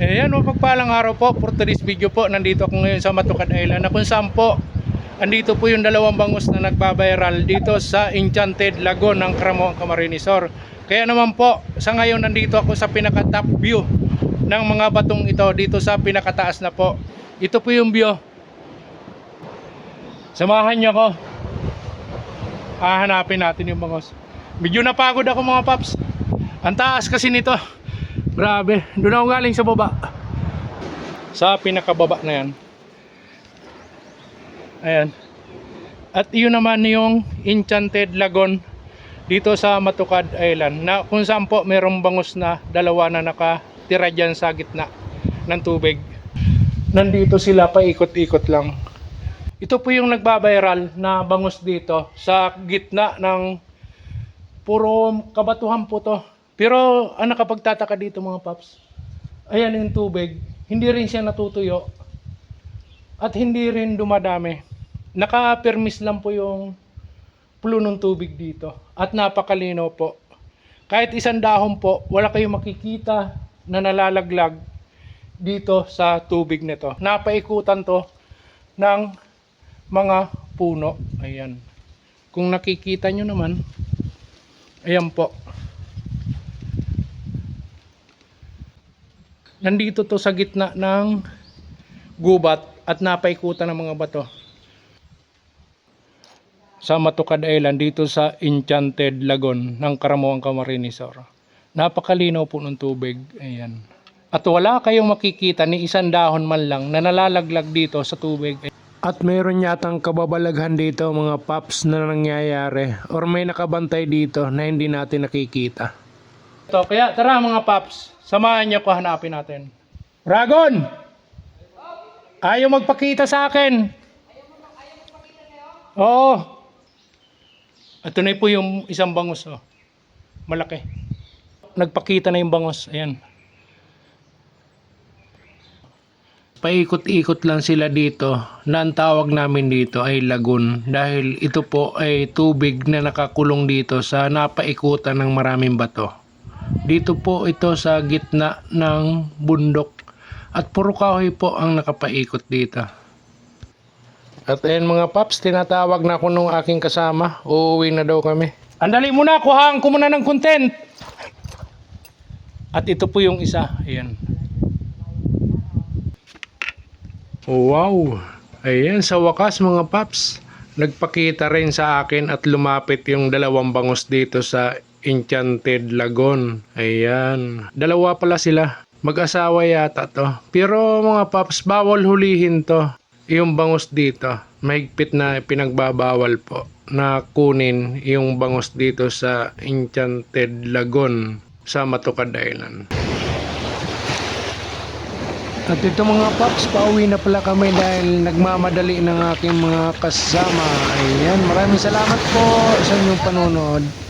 Ayan, mapagpalang araw po for today's video po. Nandito ako ngayon sa Matukad Island na kung saan po andito po yung dalawang bangus na nagbabiral dito sa Enchanted Lagoon ng Cramoang Camarinesor. Kaya naman po, sa ngayon nandito ako sa pinaka top view ng mga batong ito dito sa pinakataas na po. Ito po yung view. Samahan niyo ako. Hahanapin natin yung bangus. Medyo napagod ako mga paps. Ang taas kasi nito. Grabe, doon ako galing sa baba. Sa pinakababa na yan. Ayan. At yun naman yung Enchanted Lagoon dito sa Matukad Island na kung saan po mayroong bangus na dalawa na nakatira dyan sa gitna ng tubig. Nandito sila paikot-ikot lang. Ito po yung nagbabiral na bangus dito sa gitna ng puro kabatuhan po to. Pero ang nakapagtataka dito mga paps, ayan yung tubig, hindi rin siya natutuyo at hindi rin dumadami. Naka-permis lang po yung pulo ng tubig dito at napakalino po. Kahit isang dahon po, wala kayong makikita na nalalaglag dito sa tubig nito. Napaikutan to ng mga puno. Ayan. Kung nakikita nyo naman, ayan po. Nandito to sa gitna ng gubat at napaikutan ng mga bato. Sa Matukad Island dito sa Enchanted Lagoon ng Karamuang Camarinesor. Napakalinaw po ng tubig. Ayan. At wala kayong makikita ni isang dahon man lang na nalalaglag dito sa tubig. At mayroon yatang kababalaghan dito mga paps na nangyayari or may nakabantay dito na hindi natin nakikita. To, kaya tara mga paps, samahan niyo ko hanapin natin. Dragon! Ayaw magpakita sa akin. Oo. Ito na po yung isang bangus. Oh. Malaki. Nagpakita na yung bangus. Ayan. Paikot-ikot lang sila dito na ang tawag namin dito ay lagoon dahil ito po ay tubig na nakakulong dito sa napaikutan ng maraming bato. Dito po ito sa gitna ng bundok at puro kahoy po ang nakapaikot dito. At ayan mga paps, tinatawag na ako nung aking kasama. Uuwi na daw kami. Andali muna, kuhaan ko muna ng content. At ito po yung isa. Ayan. Wow! Ayan, sa wakas mga paps, nagpakita rin sa akin at lumapit yung dalawang bangus dito sa Enchanted Lagoon. Ayan. Dalawa pala sila. Mag-asawa yata to. Pero mga paps, bawal hulihin to. Yung bangus dito. Mahigpit na pinagbabawal po na kunin yung bangus dito sa Enchanted Lagoon sa Matukad Island. At ito mga paps, pauwi na pala kami dahil nagmamadali ng aking mga kasama. Ayan, maraming salamat po sa inyong panonood.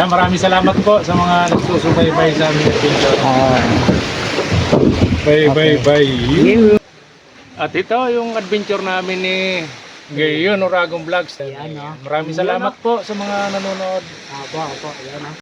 Ayan, maraming salamat po sa mga nagsusubaybay sa aming adventure. Bye, bye, bye. At ito yung adventure namin ni Gayon Oragong Vlogs. Yan, no? Maraming salamat po sa mga nanonood. Apo, apo. Ayan, ah.